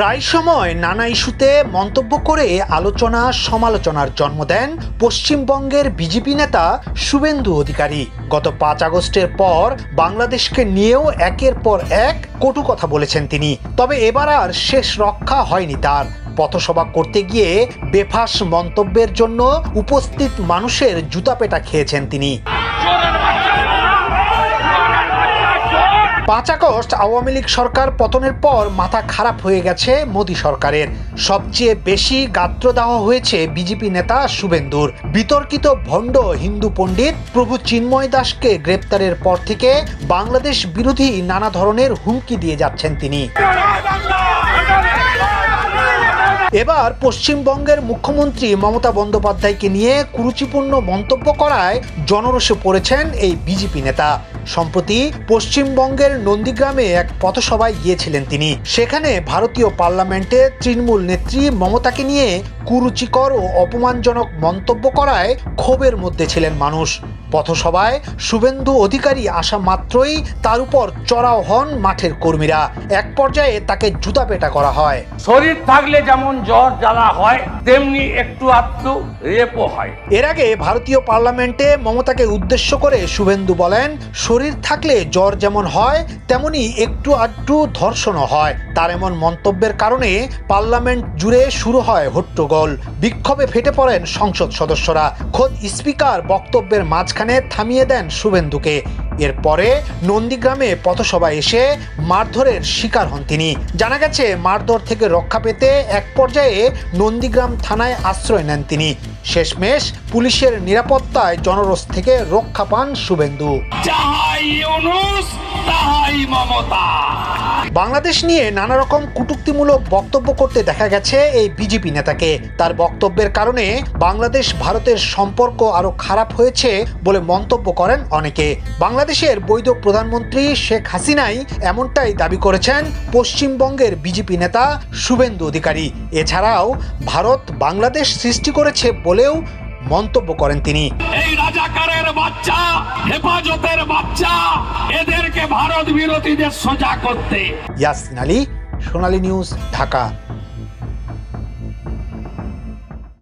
প্রায় সময় নানা ইস্যুতে মন্তব্য করে আলোচনা সমালোচনার জন্ম দেন পশ্চিমবঙ্গের বিজেপি নেতা শুভেন্দু অধিকারী। গত পাঁচ আগস্টের পর বাংলাদেশকে নিয়েও একের পর এক কটু কথা বলেছেন তিনি। তবে এবার আর শেষ রক্ষা হয়নি তার। পথসভা করতে গিয়ে বেফাস মন্তব্যের জন্য উপস্থিত মানুষের জুতাপেটা খেয়েছেন তিনি। পাঁচ আগস্ট আওয়ামী লীগ সরকার পতনের পর মাথা খারাপ হয়ে গেছে মোদী সরকারের। সবচেয়ে বেশি গাত্রদাহ হয়েছে বিজেপি নেতা শুভেন্দুর। বিতর্কিত ভণ্ড হিন্দু পণ্ডিত প্রভু চিন্ময় দাসকে গ্রেপ্তারের পর থেকে বাংলাদেশ বিরোধী নানা ধরনের হুমকি দিয়ে যাচ্ছেন তিনি। এবার পশ্চিমবঙ্গের মুখ্যমন্ত্রী মমতা বন্দ্যোপাধ্যায়কে নিয়ে কুরুচিপূর্ণ মন্তব্য করায় জনরসে পড়েছেন এই বিজেপি নেতা। সম্প্রতি পশ্চিমবঙ্গের নন্দীগ্রামে এক পথসভায় গিয়েছিলেন তিনি। সেখানে ভারতীয় পার্লামেন্টে তৃণমূল নেত্রী মমতাকে নিয়ে কুরুচিকর ও অপমানজনক মন্তব্য করায় ক্ষোভের মধ্যে ছিলেন মানুষ। পথসভায় শুভেন্দু অধিকারী আসা মাত্রই তার উপর চড়াও হন মাঠের কর্মীরা। এক পর্যায়ে তাকে জুতাপেটা করা হয়। শরীর থাকলে যেমন জ্বর জ্বালা হয় তেমনি একটু আধটু রেপও হয়। এর আগে ভারতীয় পার্লামেন্টে মমতাকে উদ্দেশ্য করে শুভেন্দু বলেন শরীর থাকলে জ্বর যেমন হয় তেমনি একটু আধটু ধর্ষণও হয়। তার এমন মন্তব্যের কারণে পার্লামেন্ট জুড়ে শুরু হয় হট্টগোল। বিক্ষোভে ফেটে পড়েন সংসদ সদস্যরা। খোদ স্পিকার বক্তব্যের মাঝখানে থামিয়ে দেন শুভেন্দুকে। এরপরে নন্দীগ্রামে পথসভায় এসে মারধরের শিকার হন তিনি। জানা গেছে, মারধর থেকে রক্ষা পেতে এক পর্যায়ে নন্দীগ্রাম থানায় আশ্রয় নেন তিনি। শেষমেশ পুলিশের নিরাপত্তায় জনরোষ থেকে রক্ষা পান শুভেন্দু। বাংলাদেশ নিয়ে নানা রকম কটূক্তিমূলক বক্তব্য করতে দেখা গেছে এই বিজেপি নেতাকে। তার বক্তব্যের কারণে বাংলাদেশ ভারতের সম্পর্ক আরও খারাপ হয়েছে বলে মন্তব্য করেন অনেকে। বাংলাদেশের বৈধ প্রধানমন্ত্রী শেখ হাসিনাই এমনটাই দাবি করেছেন পশ্চিমবঙ্গের বিজেপি নেতা শুভেন্দু অধিকারী। এছাড়াও ভারত বাংলাদেশ সৃষ্টি করেছে বলেও মন্তব্য করেন তিনি। এই রাজাকারের বাচ্চা হেফাজতের বাচ্চা এদেরকে ভারত বিরোধীদের সোজা করতে। ইয়াসিন আলী সোনালী নিউজ ঢাকা।